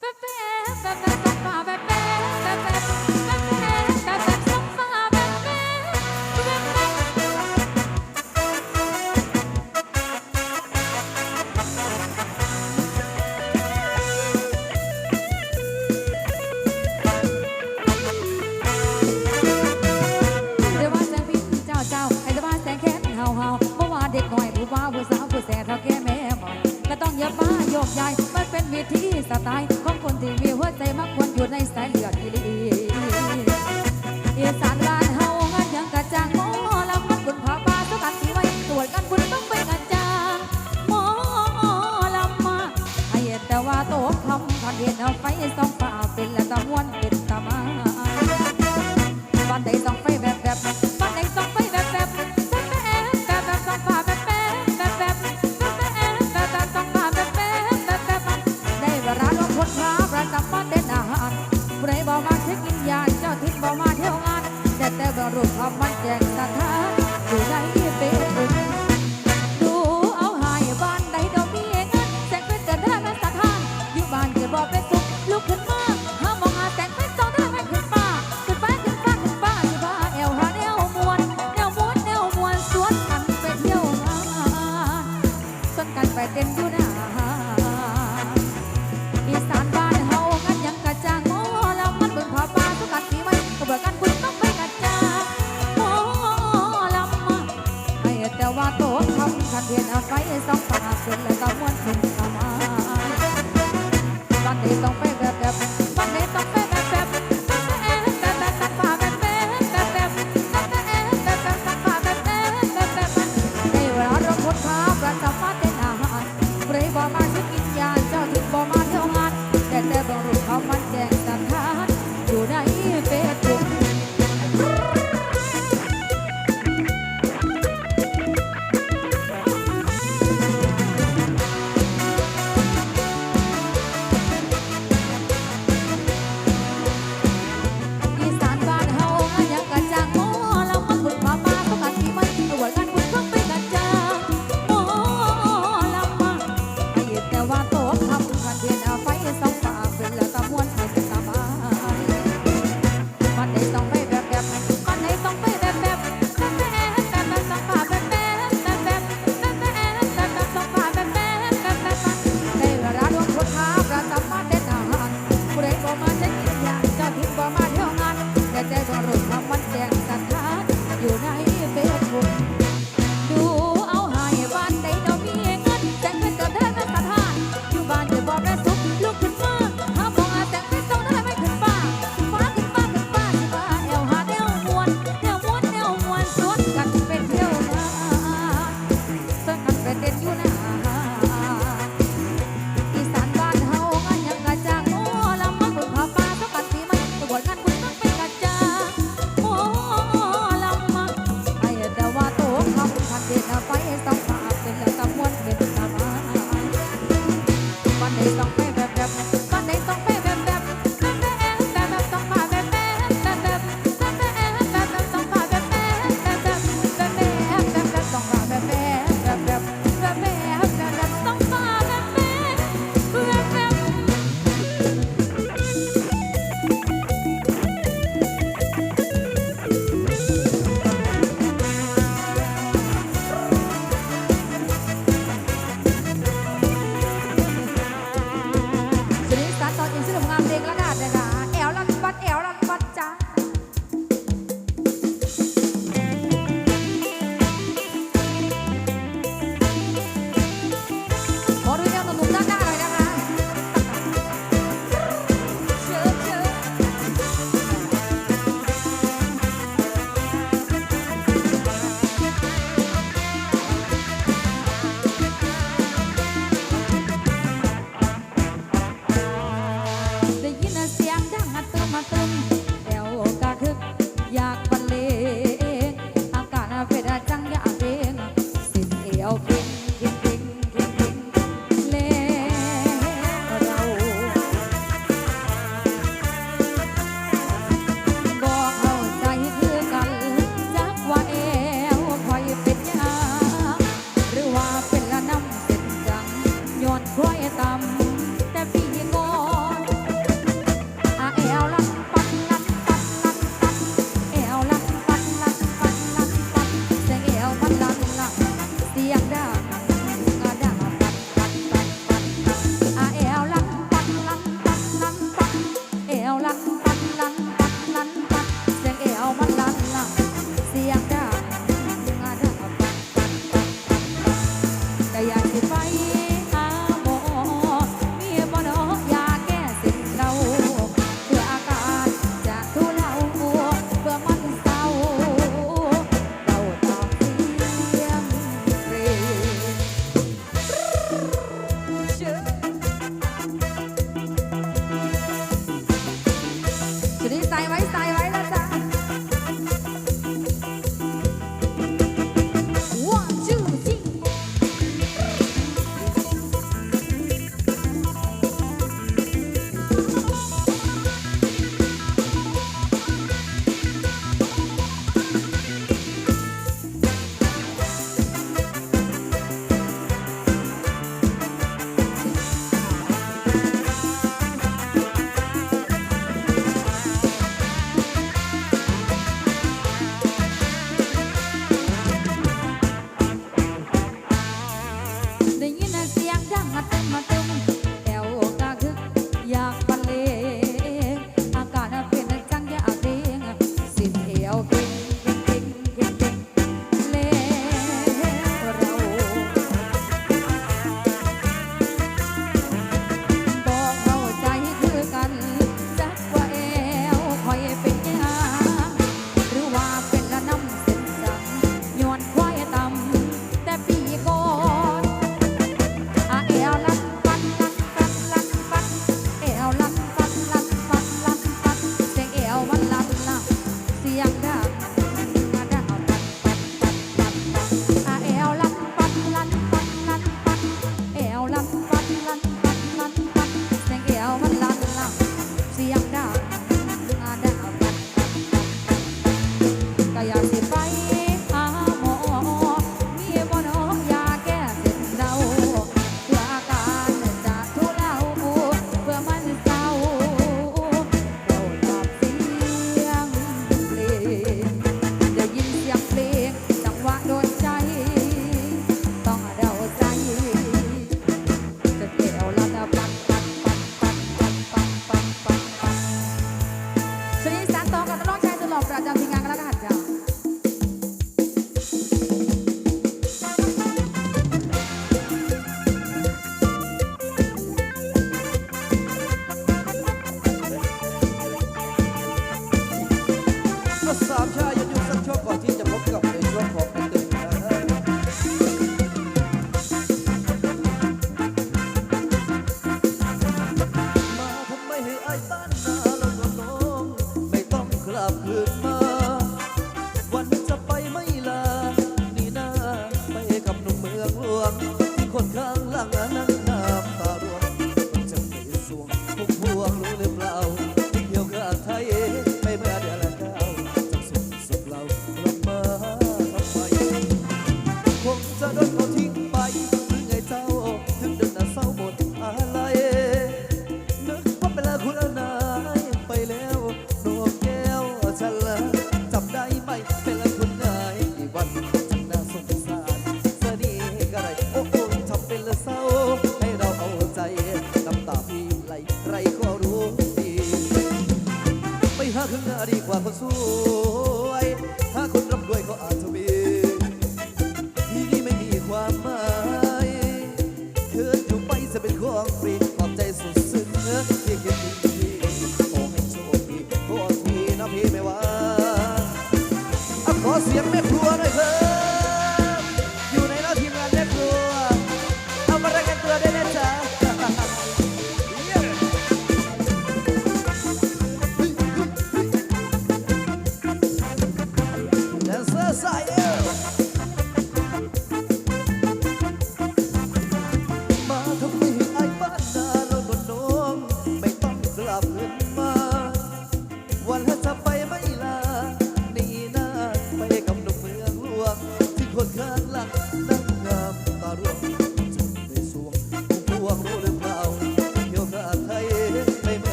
ba-ba-ba-ba-ba ว่าโตคำทันเห็นเไฟสองฝ่าเป็นและตะมวนเป็นตะมาบ้านใดสองไฟแบบแบบบ้านใดสองไฟแบบแบบแบบแบบแบบสองฝ่าแบบแบบแบบแบบแบบแบบสองฝ่าแบบแบบแบบแบบได้เวลาลงคนพาประจำบ้านเด่นอาหารผู้ใดบ่มาเช็คอินยานเจ้าทิศบอกมาเที่ยวงานแต่แต่บ่รู้ความมันแจ้งสถานอยู่ใน Yaya. the subject.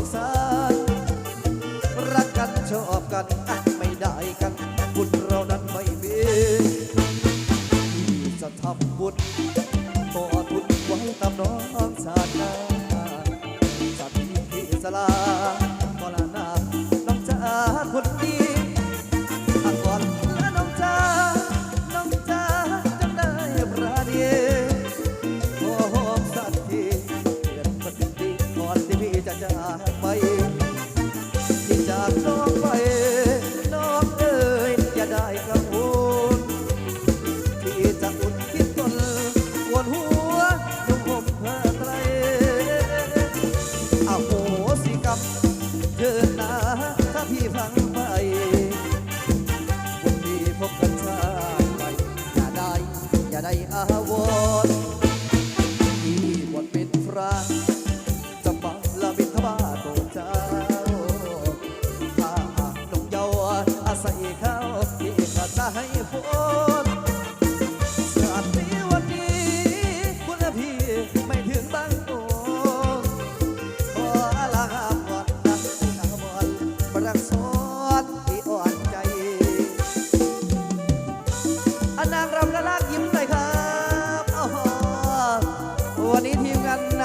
งต้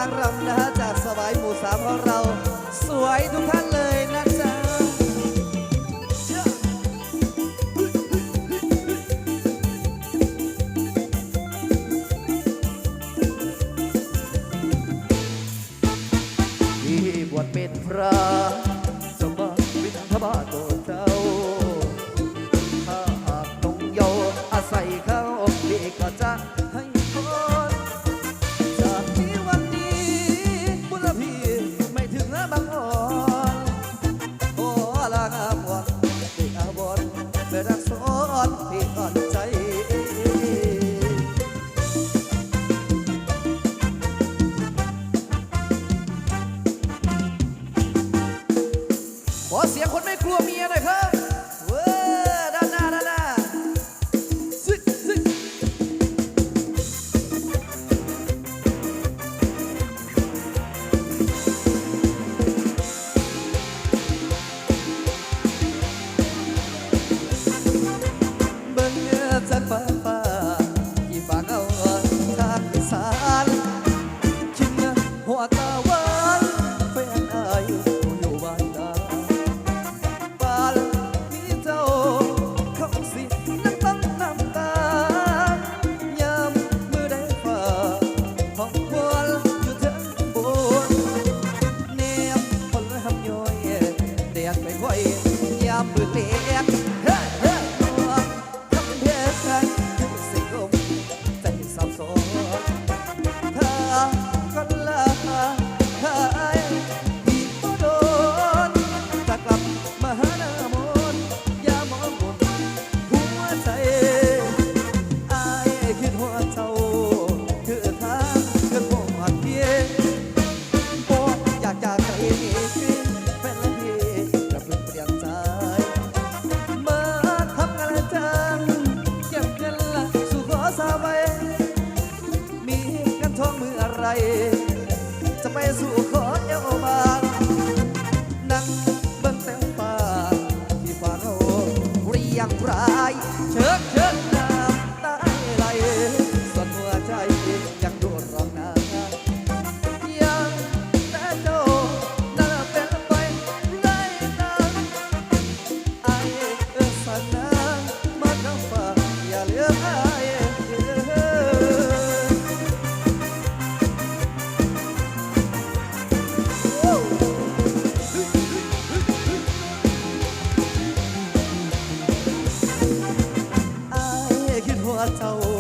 างรำนะจากสบายหมู่สามของเรา สวยทุกท่านเลยนะ เสียงคนไม่ አታው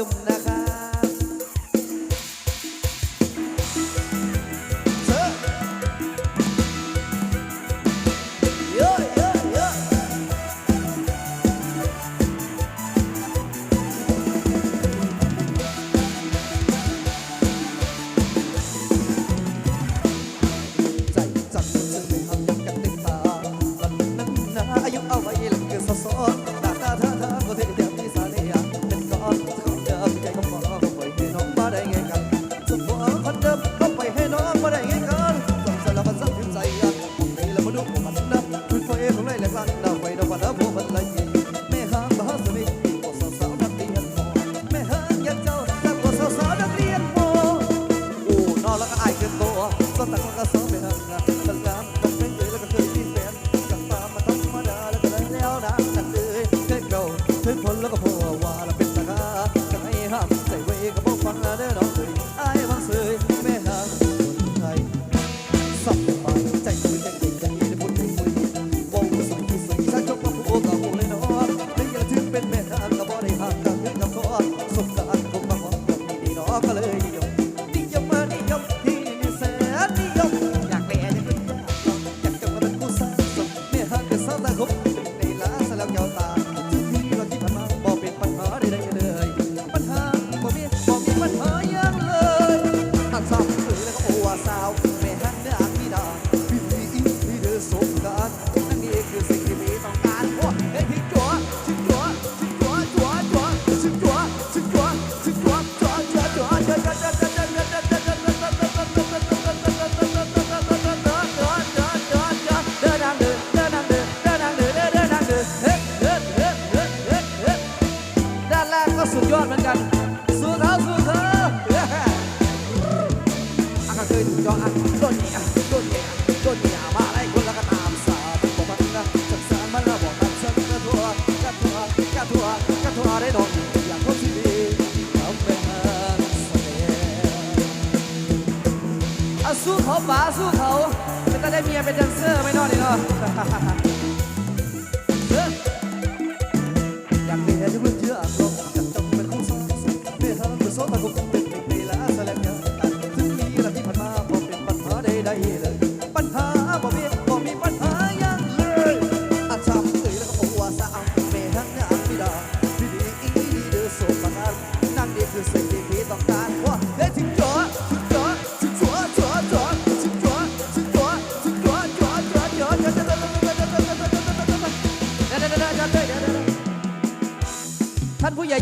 ึมนะครับ ใจจังจะไม่ทำกันติดตาลันนั้นนะอายุเอาไว้หลังกินสสอน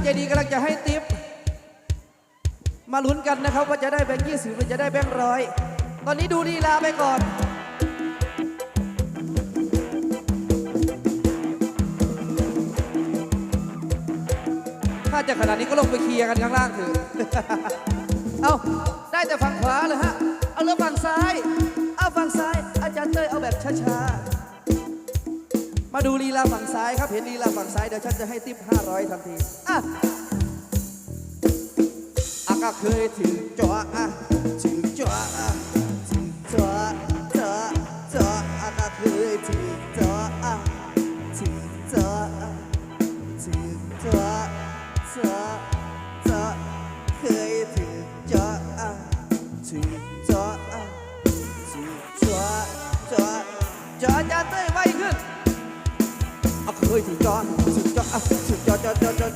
ใจดีกำลังจะให้ติปมาลุ้นกันนะครับว่าจะได้แบงค์ยี่สิบหรือจะได้แบงค์ร้อยตอนนี้ดูลีลาไปก่อนถ้าจะขนาดนี้ก็ลงไปเคลียร์กันข้างล่างถือเอาได้แต่ฝั่งขวาเลยฮะ เอาเรือมฝั่งซ้าย เอาฝั่งซ้าย อาจารย์เต้ยเอาแบบช้าๆ มาดูลีลาฝั่งซ้ายครับ เห็นลีลาฝั่งซ้ายเดี๋ยวฉันจะให้ติ๊บ500 ทันที อะอาก็เคยถึงจ่ออะถึงจ่ออะ ยสุดยอดสุดยอดสุดยอดยอดยอด